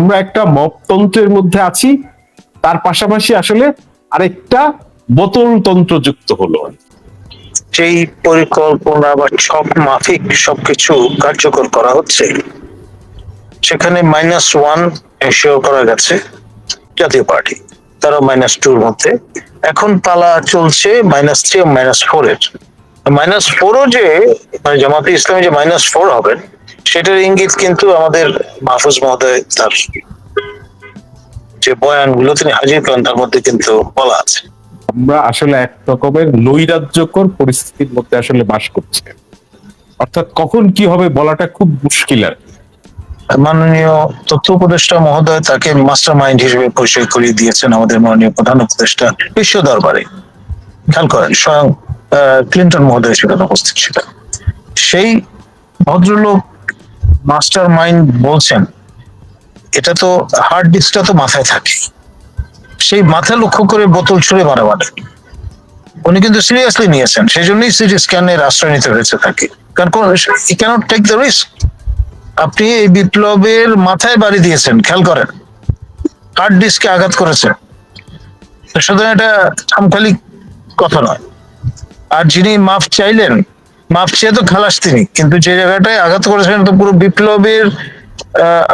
আমরা একটা মপতন্ত্রের মধ্যে আছি। তার পাশাপাশি আসলে আরেকটা বোতল তন্ত্র যুক্ত হলো। যেই পরিকল্পনা বা ছক মাফিক সবকিছু কার্যকর করা হচ্ছে, সেখানে মাইনাস ওয়ান এনশিওর করা গেছে জাতীয় পার্টি। তারা মাইনাস টুর মধ্যে। এখন পালা চলছে মাইনাস থ্রি মাইনাস ফোর এর মাইনাস ফোরও যে মানে জামাতে ইসলামী যে মাইনাস ফোর হবেন সেটার ইঙ্গিত কিন্তু আমাদের মাহফুজ মহোদয় তার যে বয়ানগুলো তিনি হাজির করেন তার মধ্যে কিন্তু বলা আছে। আমরা আসলে এক রকমের নৈরাজ্যকর পরিস্থিতির মধ্যে আসলে বাস করছি। অর্থাৎ কখন কি হবে বলাটা খুব মুশকিল আর মাননীয় তথ্য উপদেষ্টা মহোদয় তাকে মাস্টার মাইন্ড হিসেবে পরিচয় করিয়ে দিয়েছেন আমাদের মাননীয় প্রধান উপদেষ্টা বিশ্ব দরবারে। খেয়াল করেন স্বয়ং ক্লিন্টন মহোদয় ছিলেন উপস্থিত ছিলেন। সেই ভদ্রলোক মাস্টার মাইন্ড বলছেন, এটা তো হার্ড ডিস্কটা তো মাথায় থাকে। সেই মাথা লক্ষ্য করে বোতল ছুঁড়ে মানে উনি কিন্তু সিরিয়াসলি নিয়েছেন সেই জন্যই সিটি স্ক্যানের আশ্রয় নিতে হয়েছে তাকে। কারণ ক্যানট টেক দ্য রিস্ক আপনি এই বিপ্লবের মাথায় বাড়ি দিয়েছেন, খেয়াল করেন। হার্ড ডিস্কে আঘাত করেছেন। সুতরাং এটা খামখালি কথা নয়। আর যিনি মাফ চাইলেন মাফ চেয়ে তো খালাস তিনি কিন্তু যে জায়গাটায় আঘাত করেছেন তো পুরো বিপ্লবের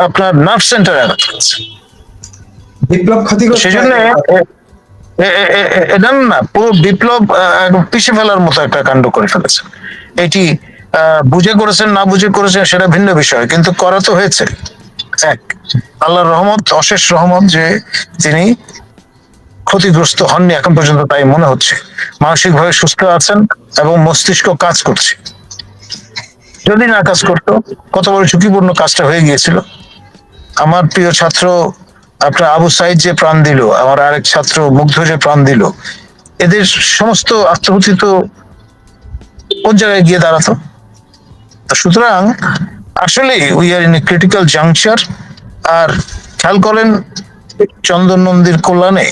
আপনার নার্ভ সেন্টারে আঘাত করেছে। বিপ্লব ক্ষতিগ্রস্ত সেই জন্য এটা না পুরো বিপ্লব পিষে ফেলার মতো একটা কাণ্ড করে ফেলেছেন এটি আহ, বুঝে করেছেন না বুঝে করেছেন সেটা ভিন্ন বিষয় কিন্তু করা তো হয়েছে। এক আল্লাহর রহমত অশেষ রহমত যে তিনি ক্ষতিগ্রস্ত হননি এখন পর্যন্ত, তাই মনে হচ্ছে। মানসিকভাবে সুস্থ আছেন এবং মস্তিষ্ক কাজ করছে। যদি না কাজ করতো, কত বড় ঝুঁকিপূর্ণ কাজটা হয়ে গিয়েছিল। আমার প্রিয় ছাত্র, আপনার আবু সাইদ যে প্রাণ দিল, আমার আরেক ছাত্র মুগ্ধ যে প্রাণ দিল, এদের সমস্ত আত্মহতি তো কোন জায়গায় গিয়ে দাঁড়াতো? সুতরাং, আসলে we are in a critical juncture আর খেয়াল করেন, চন্দন নন্দীর কল্যাণে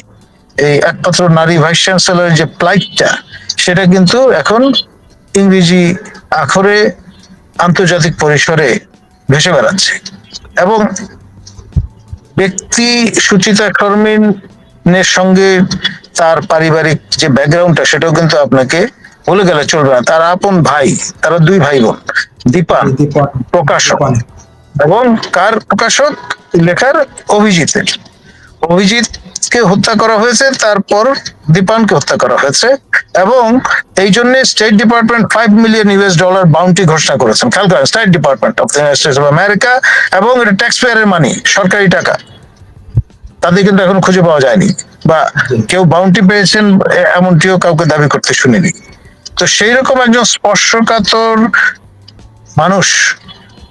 এই একমাত্র নারী ভাইস চ্যান্সেলরের যে প্লাইটটা সেটা কিন্তু এখন ইংরেজি আখরে আন্তর্জাতিক পরিসরে ভেসে বেড়াচ্ছে। এবং ব্যক্তি সুচিতা শর্মিনের সঙ্গে তার পারিবারিক যে ব্যাকগ্রাউন্ডটা সেটাও কিন্তু আপনাকে বলে গেলে চলবে না। তার আপন ভাই তারা দুই ভাই বোন দীপান প্রকাশক এবং কার প্রকাশক লেখার অভিজিতের অভিজিৎকে হত্যা করা হয়েছে, তারপর দীপানকে হত্যা করা হয়েছে। এবং এই জন্য state department five million US dollar bounty ঘোষণা করেছেন। খেয়াল করেন state department of United States of America এবং এটা ট্যাক্স পেয়ারের মানি সরকারি টাকা। তাদের কিন্তু এখন খুঁজে পাওয়া যায়নি। বা কেউ বাউন্টি পেয়েছেন এমনটিও কাউকে দাবি করতে শুনিনি। তো সেই রকম একজন স্পর্শকাতর মানুষ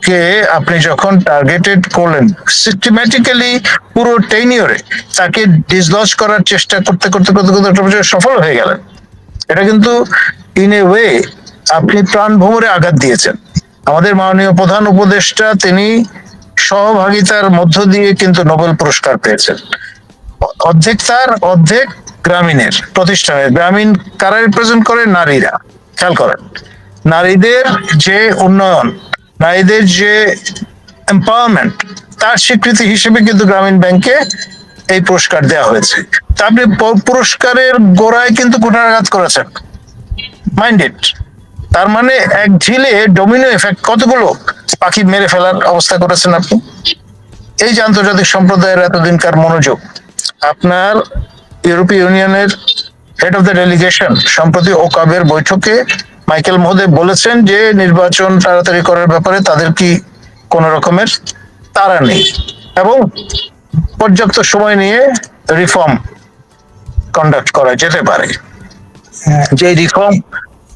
কে আপনি যখন টার্গেটেড করলেন সিস্টেম্যাটিক্যালি পুরো টেনিয়রে তাকে ডিসলজ করার চেষ্টা করতে করতে করতে করতে একটা পর্যায়ে সফল হয়ে গেলেন। এটা কিন্তু ইন এ ওয়ে আপনি প্রাণ ভ্রমরে আঘাত দিয়েছেন। আমাদের মাননীয় প্রধান উপদেষ্টা, তিনি সহভাগিতার মধ্য দিয়ে কিন্তু নোবেল পুরস্কার পেয়েছেন। অর্ধেক তার, অর্ধেক গ্রামীণের প্রতিষ্ঠানের। গ্রামীণ কারা রিপ্রেজেন্ট করে? নারীরা। খেয়াল করেন। নারীদের যে উন্নয়ন নারীদের যে এম্পাওয়ারমেন্ট তার স্বীকৃতি হিসেবে কিন্তু গ্রামীণ ব্যাংকে এই পুরস্কার দেওয়া হয়েছে। তা আপনি পুরস্কারের গোড়ায় কিন্তু কুঠারাঘাত করেছেন। মাইন্ডেড তার মানে এক ঢিলে ডোমিনো এফেক্ট কতগুলো পাখি মেরে ফেলার অবস্থা করেছেন আপনি? এই যে আন্তর্জাতিক সম্প্রদায়ের এতদিনকার মনোযোগ, আপনার ইউরোপীয় ইউনিয়নের হেড অফ দ্য ডেলিগেশন সম্প্রতি ওকাবের বৈঠকে মাইকেল মহোদয় বলেছেন যে নির্বাচন তাড়াতাড়ি করার ব্যাপারে তাদের কি কোন রকমের তারা নেই। এবং পর্যাপ্ত সময় নিয়ে রিফর্ম কন্ডাক্ট করা যেতে পারে। হ্যাঁ, যে রিফর্ম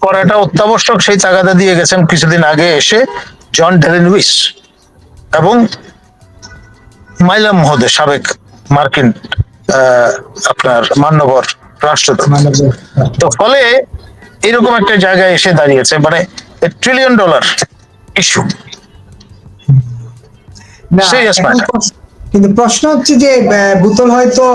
করাটা অত্যাবশ্যক সেই তাগাদা দিয়ে গেছেন কিছুদিন আগে এসে জন ডেলেনউইস এবং মাইলাম মহোদয় সাবেক মার্কিন আহ, আপনার মান্যবর রাষ্ট্রদূত। তো ফলে এরকম একটা জায়গায় এসে দাঁড়িয়েছে মানে ট্রিলিয়ন ডলার ইস্যু কিন্তু প্রশ্ন হচ্ছে যে বোতল হয়তো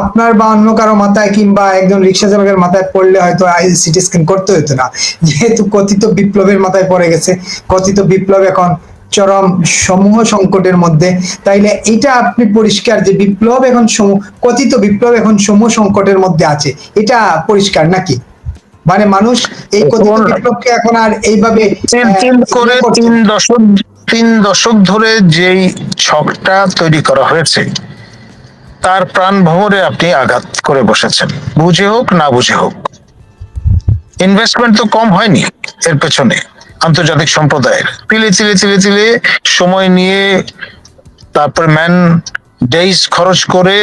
আপনার বা অন্য কারও মাথায় কিংবা একজন রিক্সা চালকের মাথায় পড়লে হয়তো সিটি স্ক্যান করতে হতো না। যেহেতু কথিত বিপ্লবের মাথায় পড়ে গেছে কথিত বিপ্লব এখন চরম সমূহ সংকটের মধ্যে। তাইলে এটা আপনি পরিষ্কার যে বিপ্লব এখন সমূহ কথিত বিপ্লব এখন সমূহ সংকটের মধ্যে আছে এটা পরিষ্কার নাকি? মানে মানুষ এই কথিত এখন- বিপ্লবকে এখন আর এইভাবে তিন করে ইয়ে তিন দশক তিন দশক ধরে যেই ছকটা তৈরি করা হয়েছে তার প্রাণ ভ্রমরে আপনি আঘাত করে বসেছেন। বুঝে হোক না বুঝে হোক। ইনভেস্টমেন্ট তো কম হয়নি এর পেছনে আন্তর্জাতিক সম্প্রদায়ের। তিলে তিলে তিলে তিলে সময় নিয়ে তারপর ম্যান ডেইস খরচ করে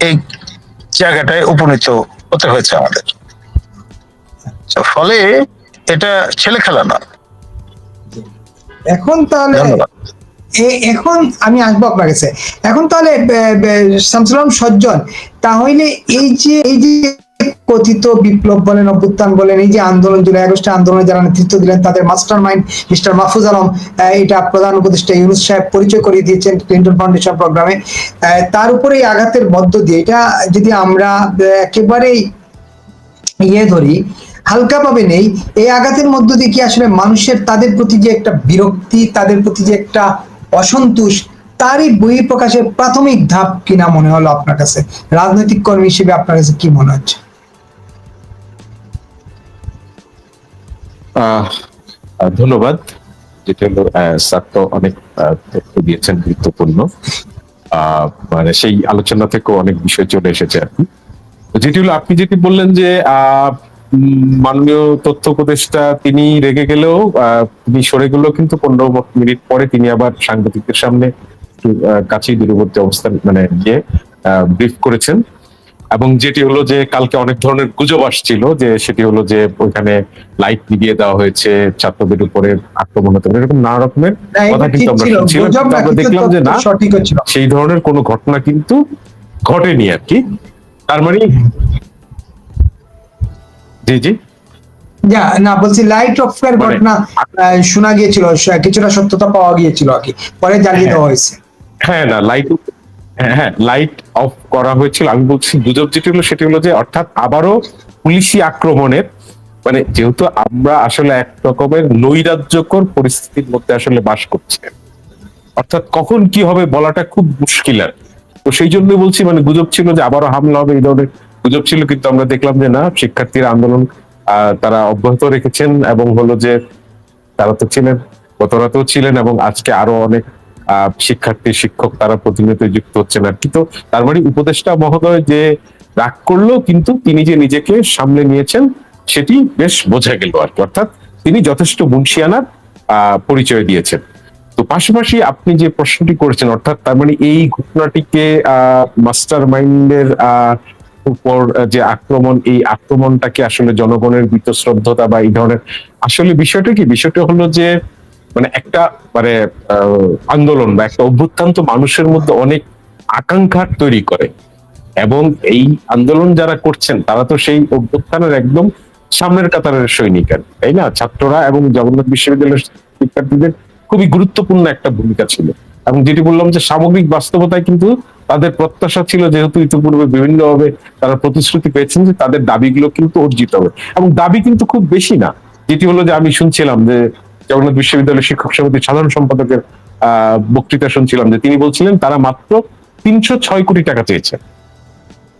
এই জায়গাটায় উপনীত হতে হয়েছে আমাদের। ফলে এটা ছেলে খেলা না। এখন তাহলে এখন আমি আসব আপনার কাছে। এখন তাহলে শামসুলাম সজ্জন তাহলে এই যে এই যে কথিত বিপ্লব বলেন অভ্যুত্থান বলেন এই যে আন্দোলন জুলাই আগস্টে আন্দোলনে যারা নেতৃত্ব দিলেন তাদের master mind mister Mahfuz Alam এটা প্রধান উপদেষ্টা ইউনুস সাহেব পরিচয় করিয়ে দিয়েছেন ক্লিন্টন ফাউন্ডেশন প্রোগ্রামে। তার উপরে এই আঘাতের মধ্য দিয়ে এটা যদি আমরা একেবারেই ইয়ে ধরি হালকা ভাবে নেই। এই আঘাতের মধ্য দিয়ে কি আসলে মানুষের তাদের প্রতি যে একটা বিরক্তি তাদের প্রতি যে একটা অসন্তোষ তারই বই প্রকাশের প্রাথমিক ধাপ কিনা মনে হলো আপনার কাছে? রাজনৈতিক কর্মী হিসেবে আপনার কাছে কি মনে হচ্ছে? ধন্যবাদ। যেটা হলো স্যার তো অনেক তথ্য দিয়েছেন গুরুত্বপূর্ণ। মানে সেই আলোচনা থেকেও অনেক বিষয় চলে এসেছে আর কি। যেটি হলো আপনি যেটি বললেন যে আহ, মাননীয় তথ্য উপদেষ্টা তিনি রেগে গেলেও তিনি সরে গেলেও কিন্তু পনেরো মিনিট পরে তিনি আবার সাংবাদিকদের সামনে কাছেই দূরবর্তী অবস্থান মানে গিয়ে ব্রিফ করেছেন। এবং যেটি হলো যে কালকে অনেক ধরনের গুজব আসছিল যে সেটি হলো যে ওইখানে লাইট নিভিয়ে দেওয়া হয়েছে ছাত্রদের উপরে আক্রমণ হতে পারে এরকম নানা রকমের কথা কিন্তু আমরা ছিল। শুনছিলাম। আমরা দেখলাম যে না সেই ধরনের কোনো ঘটনা কিন্তু ঘটেনি আর কি। তার মানে জি জি। না বলছি লাইট অফ এর মানে- ঘটনা শোনা গিয়েছিল কিছুটা সত্যতা পাওয়া গিয়েছিল আর কি। পরে জ্বালিয়ে দেওয়া হয়েছে। হ্যাঁ না লাইট হ্যাঁ হ্যাঁ লাইট অফ করা হয়েছিল। আমি বলছি গুজব যেটি হলো সেটি হলো যে অর্থাৎ আবারও পুলিশি আক্রমণের মানে যেহেতু আমরা আসলে এক রকমের নৈরাজ্যকর পরিস্থিতির মধ্যে আসলে বাস করছি। অর্থাৎ কখন কি হবে বলাটা খুব মুশকিল আর তো সেই জন্য বলছি মানে গুজব ছিল যে আবারও হামলা হবে এই ধরনের গুজব ছিল কিন্তু আমরা দেখলাম যে না শিক্ষার্থীরা আন্দোলন আহ, তারা অব্যাহত রেখেছেন এবং হলো যে তারা তো ছিলেন গত রাতেও ছিলেন এবং আজকে আরও অনেক আহ, শিক্ষার্থী শিক্ষক তারা প্রতিনিয়ত যুক্ত হচ্ছেন আর কি। তো তার মানে উপদেষ্টা মহোদয় যে রাগ করলেও কিন্তু তিনি যে নিজেকে সামলে নিয়েছেন সেটি বেশ বোঝা গেল আর কি। অর্থাৎ তিনি যথেষ্ট মুন্সিয়ানার আহ, পরিচয় দিয়েছেন। তো পাশাপাশি আপনি যে প্রশ্নটি করেছেন অর্থাৎ তার মানে এই ঘটনাটিকে আহ মাস্টার মাইন্ডের উপর যে আক্রমণ, এই আক্রমণটাকে আসলে জনগণের বীতশ্রদ্ধতা বা এই ধরনের আসলে বিষয়টা কি? বিষয়টা হলো যে মানে একটা মানে আন্দোলন বা একটা অভ্যুত্থান তো মানুষের মধ্যে অনেক আকাঙ্ক্ষা তৈরি করে। এবং এই আন্দোলন যারা করছেন, তারা তো সেই অভ্যুত্থানের একদম সামনের কাতারের সৈনিক আর তাই না? ছাত্ররা এবং জগন্নাথ বিশ্ববিদ্যালয়ের শিক্ষার্থীদের খুবই গুরুত্বপূর্ণ একটা ভূমিকা ছিল। এবং যেটি বললাম যে সামগ্রিক বাস্তবতায় কিন্তু তাদের প্রত্যাশা ছিল যেহেতু ইতিপূর্বে বিভিন্নভাবে তারা প্রতিশ্রুতি পেয়েছেন যে তাদের দাবিগুলো কিন্তু অর্জিত হবে। এবং দাবি কিন্তু খুব বেশি না যেটি হলো যে আমি শুনছিলাম যে জগন্নাথ বিশ্ববিদ্যালয় শিক্ষক সমিতির সাধারণ সম্পাদকের বক্তৃতা শুনছিলাম যে তিনি বলছিলেন তারা মাত্র তিনশো ছয় কোটি টাকা চেয়েছে।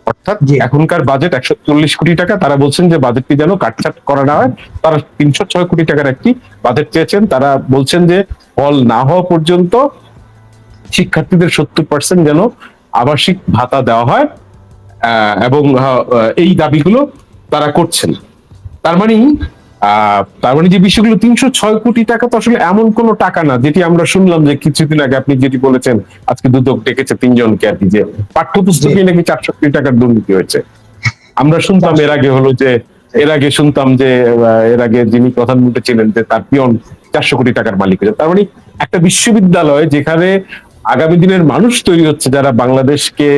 অর্থাৎ জি। এখনকার বাজেট একশো চল্লিশ কোটি টাকা তারা বলছেন যে বাজেটটি যেন কাটছাট করা না হয়। তারা তিনশো ছয় কোটি টাকার একটি বাজেট চেয়েছেন। তারা বলছেন যে ফল না হওয়া পর্যন্ত শিক্ষার্থীদের সত্তর পার্সেন্ট যেন আবাসিক ভাতা দেওয়া হয় এবং এই দাবিগুলো তারা করছেন। তার মানে তার মানে যে বিষয়গুলো তিনশো ছয় কোটি টাকা তো আসলে এমন কোনো টাকা না যেটি আমরা শুনলাম যে কিছুদিন আগে আপনি যেটি বলেছেন আজকে দুদক ডেকেছে তিনজনকে আর কি যে পাঠ্যপুস্তকে নাকি চারশো কোটি টাকার দুর্নীতি হয়েছে। আমরা শুনতাম এর আগে হলো যে এর আগে শুনতাম যে এর আগে যিনি প্রধানমন্ত্রী ছিলেন যে তার পিয়ন চারশো কোটি টাকার মালিক হয়েছে। তার মানে একটা বিশ্ববিদ্যালয় যেখানে আগামী দিনের মানুষ তৈরি হচ্ছে যারা বাংলাদেশকে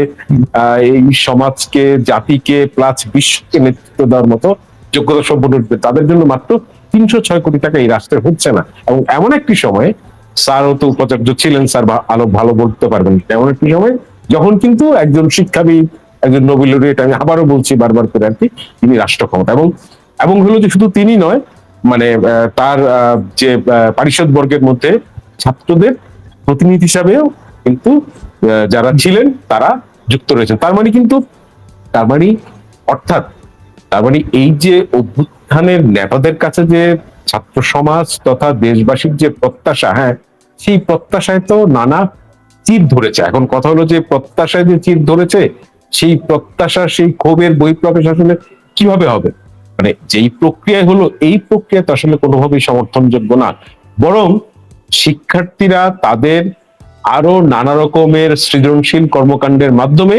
এই সমাজকে জাতিকে প্লাস বিশ্বকে নেতৃত্ব দেওয়ার মতো যোগ্যতা সম্পন্ন উঠবে তাদের জন্য মাত্র তিনশো ছয় কোটি টাকা এই রাষ্ট্রে হচ্ছে না। এবং এমন একটি সময় স্যারও তো উপাচার্য ছিলেন স্যার আলো ভালো বলতে পারবেন। এমন একটি সময় যখন কিন্তু একজন শিক্ষাবিদ একজন নোবেল laureate, আমি আবারও বলছি বারবার করে আর কি তিনি রাষ্ট্র ক্ষমতা এবং এবং হলো যে শুধু তিনি নয় মানে তার যে পারিষদ বর্গের মধ্যে ছাত্রদের প্রতিনিধি হিসাবেও কিন্তু যারা ছিলেন তারা যুক্ত রয়েছেন। তার মানে কিন্তু, তার মানে অর্থাৎ, তার মানে এই যে অভ্যুত্থানের নেতাদের কাছে যে ছাত্র সমাজ তথা দেশবাসীর যে প্রত্যাশা হ্যাঁ সেই প্রত্যাশায় তো নানা চির ধরেছে। এখন কথা হলো যে প্রত্যাশায় যে চির ধরেছে, সেই প্রত্যাশা সেই ক্ষোভের বহিঃপ্রকাশ আসলে কীভাবে হবে? মানে যেই প্রক্রিয়া হলো, এই প্রক্রিয়া তো আসলে কোনোভাবেই সমর্থনযোগ্য না। বরং শিক্ষার্থীরা তাদের আরও নানা রকমের সৃজনশীল কর্মকাণ্ডের মাধ্যমে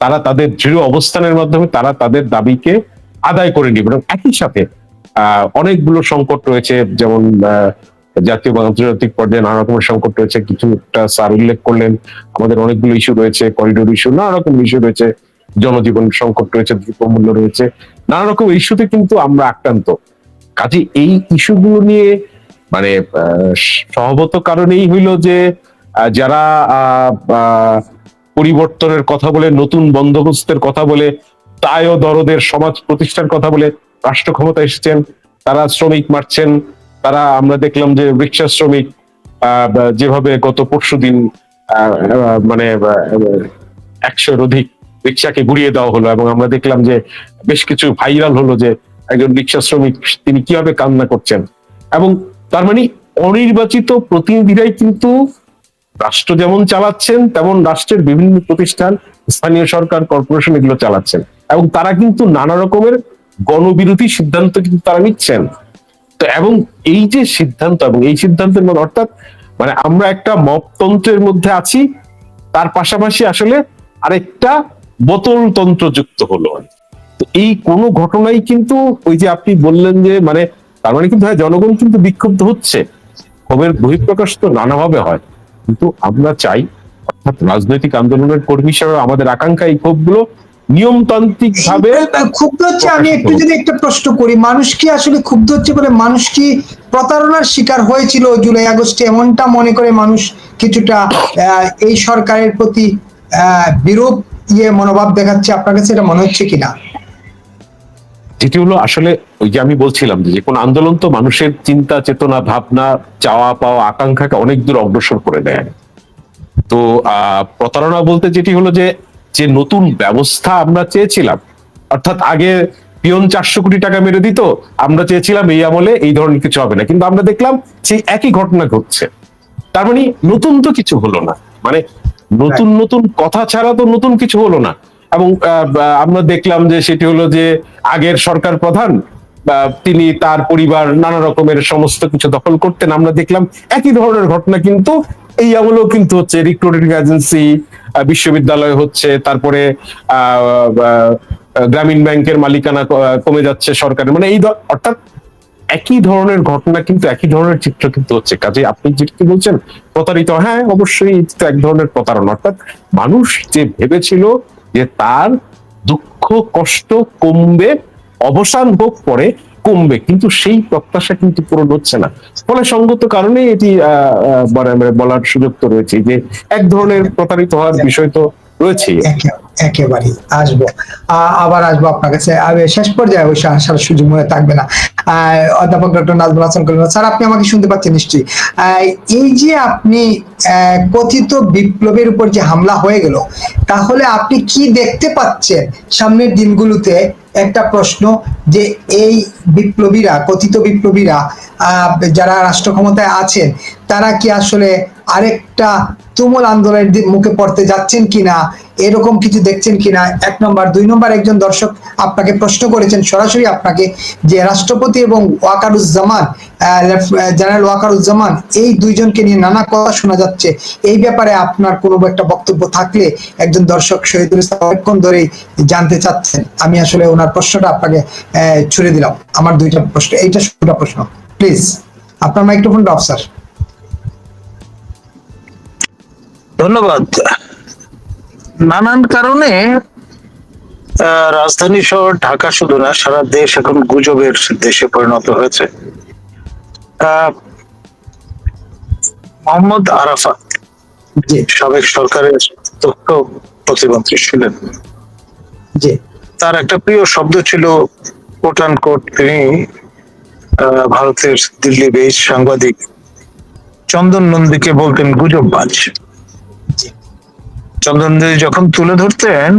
তারা তাদের দৃঢ় অবস্থানের মাধ্যমে তারা তাদের দাবিকে আদায় করে নিবে। এবং একই সাথে অনেকগুলো সংকট রয়েছে, যেমন জাতীয় বা আন্তর্জাতিক পর্যায়ে নানা রকমের সংকট রয়েছে। কিছুটা স্যার উল্লেখ করলেন, আমাদের অনেকগুলো ইস্যু রয়েছে করিডোর ইস্যু নানা রকম ইস্যু রয়েছে, জনজীবন সংকট রয়েছে, দ্রব্যমূল্য রয়েছে। নানা রকম ইস্যুতে কিন্তু আমরা আক্রান্ত। কাজে এই ইস্যুগুলো নিয়ে মানে স্বভাবত কারণেই হইল যে যারা পরিবর্তনের কথা বলে, নতুন বন্দোবস্তের কথা বলে তায় ও দরদের সমাজ প্রতিষ্ঠার কথা বলে, রাষ্ট্র ক্ষমতা এসেছেন, তারা শ্রমিক মারছেন, তারা আমরা দেখলাম যে রিক্সা শ্রমিক যেভাবে গত পরশু দিন মানে একশোর অধিক রিক্সাকে ঘুরিয়ে দেওয়া হলো এবং আমরা দেখলাম যে বেশ কিছু ভাইরাল হলো যে একজন রিক্সা শ্রমিক তিনি কীভাবে কান্না করছেন। এবং তার মানে অনির্বাচিত প্রতিনিধিরাই কিন্তু রাষ্ট্র যেমন চালাচ্ছেন, তেমন রাষ্ট্রের বিভিন্ন প্রতিষ্ঠান, স্থানীয় সরকার, কর্পোরেশন এগুলো চালাচ্ছেন। এবং তারা কিন্তু নানা রকমের গণবিরোধী সিদ্ধান্ত কিন্তু তারা নিচ্ছেন। তো এবং এই যে সিদ্ধান্ত এবং এই সিদ্ধান্তের মধ্যে অর্থাৎ মানে আমরা একটা মপতন্ত্রের মধ্যে আছি, তার পাশাপাশি আসলে আরেকটা বোতল তন্ত্র যুক্ত হলো। তো এই কোন ঘটনাই কিন্তু ওই যে আপনি বললেন যে মানে তার মানে কিন্তু হ্যাঁ জনগণ কিন্তু বিক্ষুব্ধ হচ্ছে। ক্ষোভের বহিঃপ্রকাশ তো নানাভাবে হয়। কিন্তু আমরা চাই অর্থাৎ রাজনৈতিক আন্দোলনের কর্মী হিসেবে আমাদের আকাঙ্ক্ষা এই ক্ষোভগুলো নিয়মতান্ত্রিক ভাবে ক্ষুব্ধ হচ্ছে আমি একটু যদি একটা প্রশ্ন করি মানুষ কি আসলে ক্ষুব্ধ হচ্ছে বলে মানুষ কি প্রতারণার শিকার হয়েছিল জুলাই আগস্টে? এমনটা মনে করে মানুষ কিছুটা আহ, এই সরকারের প্রতি আহ, বিরূপ ইয়ে মনোভাব দেখাচ্ছে। আপনার কাছে এটা মনে হচ্ছে কিনা? যেটি হলো আসলে ওই যে আমি বলছিলাম যে কোনো আন্দোলন তো মানুষের চিন্তা চেতনা ভাবনা চাওয়া পাওয়া আকাঙ্ক্ষাকে অনেক দূর অগ্রসর করে দেয়। তো আহ প্রতারণা বলতে যেটি হলো যে যে নতুন ব্যবস্থা আমরা চেয়েছিলাম অর্থাৎ আগে পিয়ন চারশো কোটি টাকা মেরে দিত আমরা চেয়েছিলাম এই আমলে এই ধরনের কিছু হবে না। কিন্তু আমরা দেখলাম সেই একই ঘটনা ঘটছে। তার মানে নতুন তো কিছু হলো না। মানে নতুন নতুন কথা ছাড়া তো নতুন কিছু হলো না। এবং আমরা দেখলাম যে সেটি হলো যে আগের সরকার প্রধান তিনি তার পরিবার নানা রকমের সমস্ত কিছু দখল করতেন। আমরা দেখলাম একই ধরনের ঘটনা কিন্তু এই আমলেও কিন্তু হচ্ছে। রিক্রুটিং এজেন্সি বিশ্ববিদ্যালয় হচ্ছে, তারপরে গ্রামীণ ব্যাংকের মালিকানা কমে যাচ্ছে সরকারের। মানে এই অর্থাৎ একই ধরনের ঘটনা কিন্তু একই ধরনের চিত্র কিন্তু হচ্ছে। কাজে আপনি যেটি বলছেন, প্রতারিত হ্যাঁ অবশ্যই এক ধরনের প্রতারণা। অর্থাৎ মানুষ যে ভেবেছিল যে তার দুঃখ কষ্ট কমবে অবসান হোক পরে কমবে কিন্তু সেই প্রত্যাশা কিন্তু পূরণ হচ্ছে না। ফলে সঙ্গত কারণে এটি আহ, মানে মানে বলার সুযোগ তো রয়েছে যে এক ধরনের প্রতারিত হওয়ার বিষয় তো রয়েছে একে- একেবারেই আসব। আবার আসব আপনার কাছে। শেষ পর্যায়ে অবশ্য আসার সুযোগ মনে থাকবে না। অধ্যাপক ডক্টর নাজমুল হাসান কলিম স্যার, আপনি আমাকে শুনতে পাচ্ছেন নিশ্চয়ই। এই যে আপনি কথিত বিপ্লবের উপর যে হামলা হয়ে গেল, তাহলে আপনি কি দেখতে পাচ্ছেন সামনের দিনগুলোতে? একটা প্রশ্ন যে এই বিপ্লবীরা, কথিত বিপ্লবীরা যারা রাষ্ট্র ক্ষমতায় আছেন, তারা কি আসলে আরেকটা তুমুল আন্দোলনের মুখে পড়তে যাচ্ছেন কিনা? এরকম কিছু দেখছেন কিনা? এক নম্বর। দুই নম্বর, একজন দর্শক আপনাকে প্রশ্ন করেছেন, সরাসরি আপনাকে, যে রাষ্ট্রপতি এবং ওয়াকারুজ্জামান জেনারেল ওয়াকারুজ্জামান, এই দুইজনকে নিয়ে নানা কথা শোনা যাচ্ছে। এই ব্যাপারে আপনার কোনো একটা বক্তব্য থাকলে একজন দর্শক শহীদুল ইসলাম ধরেই জানতে চাচ্ছেন। আমি আসলে ওনার প্রশ্নটা আপনাকে ছুড়ে দিলাম। আমার দুইটা প্রশ্ন এইটা দুটা প্রশ্ন। প্লিজ আপনার মাইক্রোফোনটা অফ স্যার ধন্যবাদ। নানান কারণে রাজধানী শহর ঢাকা শুধু না সারা দেশ এখন গুজবের দেশে পরিণত হয়েছে। মোহাম্মদ আরাফাত জি। সাবেক সরকারের তথ্য প্রতিমন্ত্রী ছিলেন। জি। তার একটা প্রিয় শব্দ ছিল কোটান কোট তিনি ভারতের দিল্লি বেস সাংবাদিক। চন্দন নন্দীকে বলতেন গুজববাজ চন্দন যখন তুলে ধরতেন,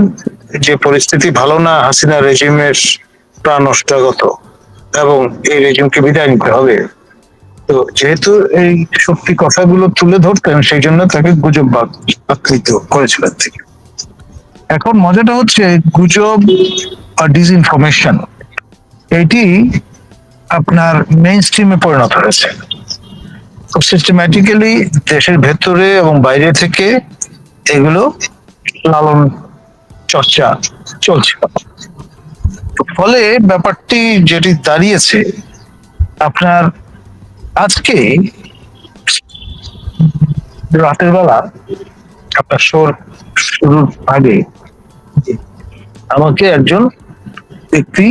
যে পরিস্থিতি ভালো না, হাসিনা রেজিমের প্রাণ নষ্টাগত এবং এই রেজিমকে বিদায় নিতে হবে। তো যেহেতু এই সত্যি কথাগুলো তুলে ধরতেন, সেই জন্য তাকে গুজববাজ আখ্যিত করেছিলেন তিনি। এখন মজাটা হচ্ছে গুজব আর ডিসইনফরমেশন এটি আপনার মেইন স্ট্রিমে পরিণত হয়েছে। খুব সিস্টেম্যাটিক্যালি দেশের ভেতরে এবং বাইরে থেকে এগুলো লালন চর্চা চলছে। ফলে ব্যাপারটি যেটি দাঁড়িয়েছে, আপনার আজকে রাতের বেলা আপনার শোর শুরুর আগে আমাকে একজন ব্যক্তি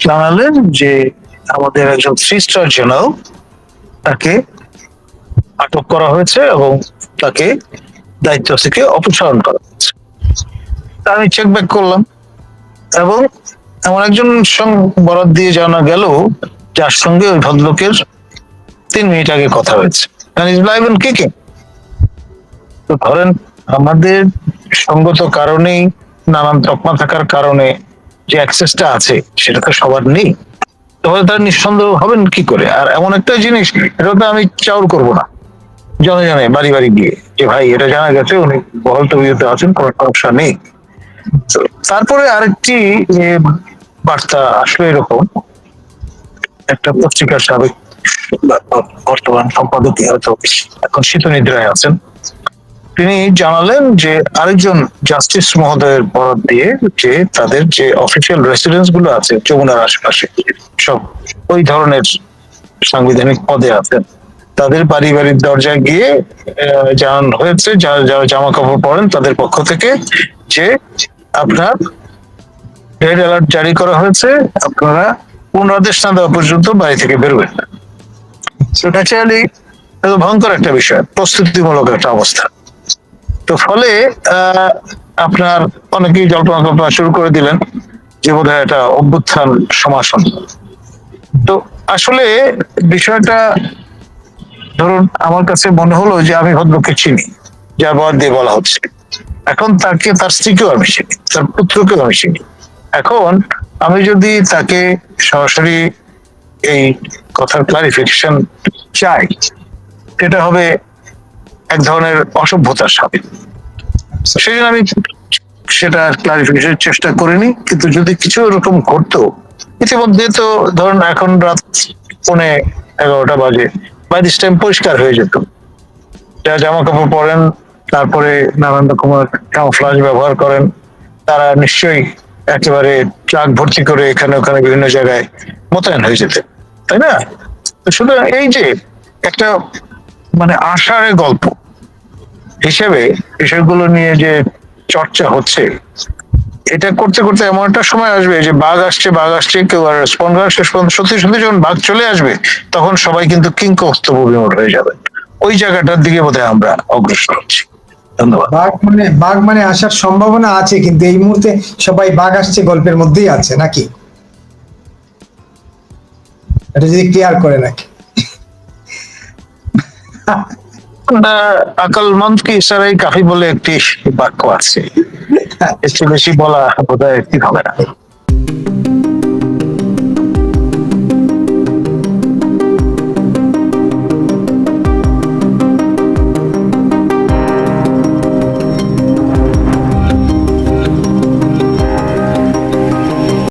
জানালেন যে আমাদের একজন থ্রি স্টার জেনারেল তাকে আটক করা হয়েছে এবং তাকে দায়িত্ব থেকে অপসারণ করা হয়েছে। আমি চেক ব্যাক করলাম এবং এমন একজন বরাদ দিয়ে জানা গেল যার সঙ্গে ওই ভদ্রলোকের তিন মিনিট আগে কথা হয়েছে। এন্ড কিকিং তো ধরেন আমাদের সঙ্গত কারণেই নানান তকমা থাকার কারণে যে অ্যাক্সেসটা আছে, সেটা তো সবার নেই। তাহলে তারা নিঃসন্দেহ হবেন কি করে? আর এমন একটা জিনিস এটা তো আমি চাউর করব না। জনে জনে, বাড়ি বাড়ি গিয়ে, যে ভাই, এটা জানা গেছে, উনি বহল তবিয়তে আছেন, কোনো সমস্যা নেই। তারপরে আরেকটি বার্তা আসলে এরকম। একটা পত্রিকার সাবেক বর্তমান সম্পাদকই হয়তো এখন শীত নিদ্রায় আছেন। তিনি জানালেন যে আরেকজন জাস্টিস মহোদয়ের বরাদ দিয়ে যে তাদের যে অফিসিয়াল রেসিডেন্সগুলো আছে, যমুনার আশেপাশে, সব ওই ধরনের সাংবিধানিক পদে আছেন তাদের পারিবারিক দরজায় গিয়ে জানানো হয়েছে যারা যারা জামা কাপড় পরেন তাদের পক্ষ থেকে যে আপনার রেড অ্যালার্ট জারি করা হয়েছে, আপনারা পুনরাদেশ না দেওয়া পর্যন্ত বাড়ি থেকে বেরোবেন না। অ্যাকচুয়ালি ভয়ঙ্কর একটা বিষয়, প্রস্তুতিমূলক একটা অবস্থা। তো ফলে আপনার অনেকেই জল্পনা কল্পনা শুরু করে দিলেন যে বোধ হয় এটা অভ্যুত্থান সমাসন। তো আসলে বিষয়টা, ধরুন আমার কাছে মনে হলো যে আমি ভদ্রকে চিনি, যার বর দিয়ে বলা হচ্ছে। এখন তাকে, তার স্ত্রীকেও আমি চিনি, তার পুত্রকেও আমি চিনি। এখন আমি যদি তাকে সরাসরি এই কথার ক্লারিফিকেশন চাই, এটা হবে এক ধরনের অসভ্যতার সাথে। সেই জন্য আমি সেটা ক্লারিফিকেশন চেষ্টা করিনি কিন্তু যদি কিছু এরকম ঘটতো ইতিমধ্যে তো ধরুন এখন রাত পৌনে এগারোটা বাজে বাই দিস টাইম পরিষ্কার হয়ে যেত। যা জামা কাপড় পরেন তারপরে নানান রকমের ক্যামোফ্লাজ ব্যবহার করেন তারা নিশ্চয়ই একেবারে ট্রাক ভর্তি করে এখানে ওখানে বিভিন্ন জায়গায় মোতায়েন হয়ে যেতেন তাই না? তো সুতরাং এই যে একটা মানে আশারের গল্প হিসেবে বিষয়গুলো নিয়ে যে চর্চা হচ্ছে, এটা করতে করতে এমন একটা সময় আসবে যে বাঘ আসছে বাঘ আসছে, কেউ আর রেসপন্ড করে শেষ পর্যন্ত সত্যি সত্যি যখন বাঘ চলে আসবে, তখন সবাই কিন্তু কিংকস্ত বিমোট হয়ে যাবে। ওই জায়গাটার দিকে বোধহয় আমরা অগ্রসর হচ্ছি। ধন্যবাদ। বাঘ মানে বাঘ মানে আসার সম্ভাবনা আছে, কিন্তু এই মুহূর্তে সবাই বাঘ আসছে গল্পের মধ্যেই আছে, নাকি? এটা যদি ক্লিয়ার করে নাকি? আকল মন্দ কি ইশারাই কাফি বলে একটি বাক্য আছে। একটু বেশি বলা বোধহয় ঠিক হবে না।